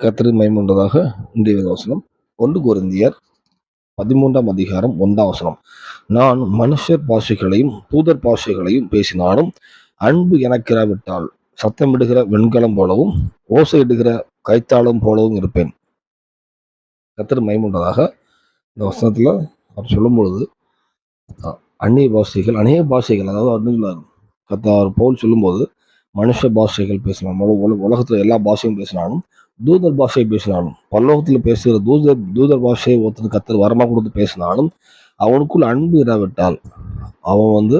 கத்திரி மைமுண்டதாக இன்றைய வசனம் ஒன்று குருந்தியர் பதிமூன்றாம் அதிகாரம் ஒன்றாம் வசனம். நான் மனுஷர் பாஷைகளையும் தூதர் பாஷைகளையும் பேசினாலும் அன்பு எனக்கிராவிட்டால் சத்தமிடுகிற வெண்கலம் போலவும் ஓசையிடுகிற கைத்தாளம் போலவும் இருப்பேன். கத்திரி மைமுண்டதாக இந்த வசனத்தில் அவர் சொல்லும் பொழுது அஹ், அந்நிய பாஷைகள் அநேக பாஷைகள் அதாவது அன்னில் கத்தார் போல் சொல்லும்போது மனுஷ பாஷைகள் பேசினாலும் உலகத்தில் உலகத்துல எல்லா பாஷையும் பேசினாலும் தூதர் பாஷையை பேசினாலும் பல்லோகத்தில் பேசுகிற தூதர் தூதர் பாஷையை ஒருத்தர் கத்தர் வரமா கொடுத்து பேசினாலும் அவனுக்குள் அன்பு இராவிட்டால் அவன் வந்து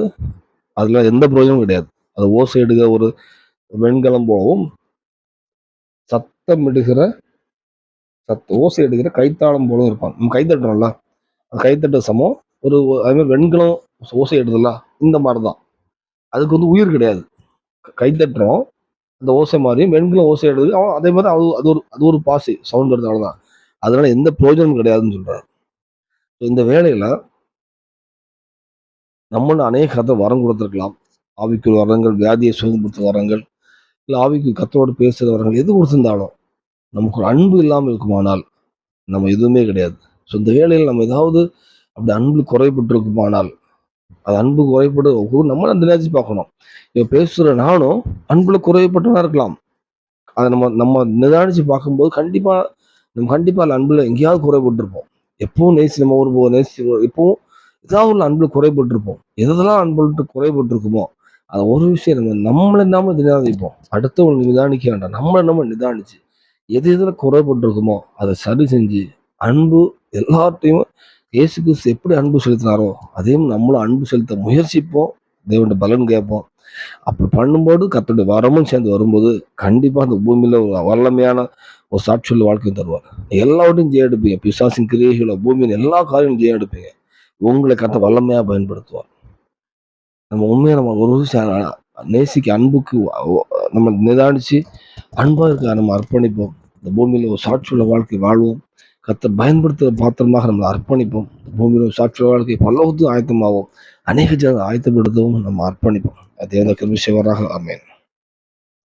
அதில் எந்த பிரயோஜனமும் கிடையாது. அது ஓசை எடுக்கிற ஒரு வெண்கலம் போலவும் சத்தமிடுகிற சத் ஓசை எடுக்கிற கைத்தாளம் போலவும் இருப்பான். நம்ம கைத்தட்டுறோம்ல அந்த கைத்தட்ட சமம். ஒரு அதுமாதிரி வெண்கலம் ஓசை எடுதல்ல இந்த மாதிரி தான் அதுக்கு வந்து உயிர் கிடையாது. கைத்தட்டுறோம் அந்த ஓசை மாதிரியும் பெண்களும் ஓசை எடுத்து அவன் அதே மாதிரி அது அது ஒரு அது ஒரு பாசி சவுண்ட் எடுத்து அவ்வளோதான் அதனால எந்த பிரயோஜனமும் கிடையாதுன்னு சொல்றாரு. இந்த வேலையில நம்மள அநேக கதை வரம் கொடுத்துருக்கலாம். ஆவிக்கு வரங்கள் வியாதியை சுகப்படுத்த வரங்கள் இல்லை ஆவிக்கு கத்தோடு பேசுகிற வரங்கள் எது கொடுத்துருந்தாலும் நமக்கு ஒரு அன்பு இல்லாமல் இருக்குமானால் நம்ம எதுவுமே கிடையாது. ஸோ இந்த வேலையில் நம்ம ஏதாவது அப்படி அன்பு குறைபட்டிருக்குமானால் அது அன்பு குறைபட்டு நம்மளும் அந்த நேரத்தை பார்க்கணும். இப்போ பேசுகிற நானும் அன்புல குறைபட்டவனா இருக்கலாம். அதை நம்ம நம்ம நிதானிச்சு பார்க்கும்போது கண்டிப்பா நம்ம கண்டிப்பா அந்த அன்புல எங்கேயாவது குறைபட்டிருப்போம். எப்பவும் நேசி நம்ம ஒரு போ- நேசி எப்பவும் ஏதாவது ஒரு அன்புல குறைபட்டிருப்போம். எதெல்லாம் அன்புட்டு குறைபட்டிருக்குமோ அது ஒரு விஷயம் நம்ம நம்மளை நாம நிதானிப்போம். அடுத்தவங்க நிதானிக்க வேண்டாம். நம்மளை நம்ம நிதானிச்சு எது எதுல குறைபட்டிருக்குமோ அதை சரி செஞ்சு அன்பு எல்லார்ட்டையும் இயேசு கிறிஸ்து எப்படி அன்பு செலுத்தினாரோ அதையும் நம்மளும் அன்பு செலுத்த முயற்சிப்போம் தேவனுடைய பலன் கேட்போம். அப்படி பண்ணும்போது கத்தோடைய வரமும் சேர்ந்து வரும்போது கண்டிப்பா அந்த பூமியில ஒரு வல்லமையான ஒரு சாட்சியுள்ள வாழ்க்கையும் தருவார். எல்லாவற்றையும் ஜெய எடுப்பீங்க. பிசாசின் கிரியைகள பூமியின் எல்லா காரியமும் ஜெய எடுப்பீங்க. உங்களை கத்த வல்லமையா பயன்படுத்துவார். நம்ம உண்மையை நம்ம ஒரு நேசிக்கு அன்புக்கு நம்ம நிதானிச்சு அன்பாக இருக்க நம்ம அர்ப்பணிப்போம். இந்த பூமியில ஒரு சாட்சியுள்ள வாழ்க்கை வாழ்வோம். கத்த பயன்படுத்துகிற பாத்திரமாக நம்ம அர்ப்பணிப்போம். பூமியிலும் ஒரு வாழ்க்கை பல்லவத்தும் ஆயத்தமாகும் அநேக ஜன ஆயத்தப்படுத்தவும் நம்ம அர்ப்பணிப்போம். அது எந்த கிருமி செய்வராக. அமேன்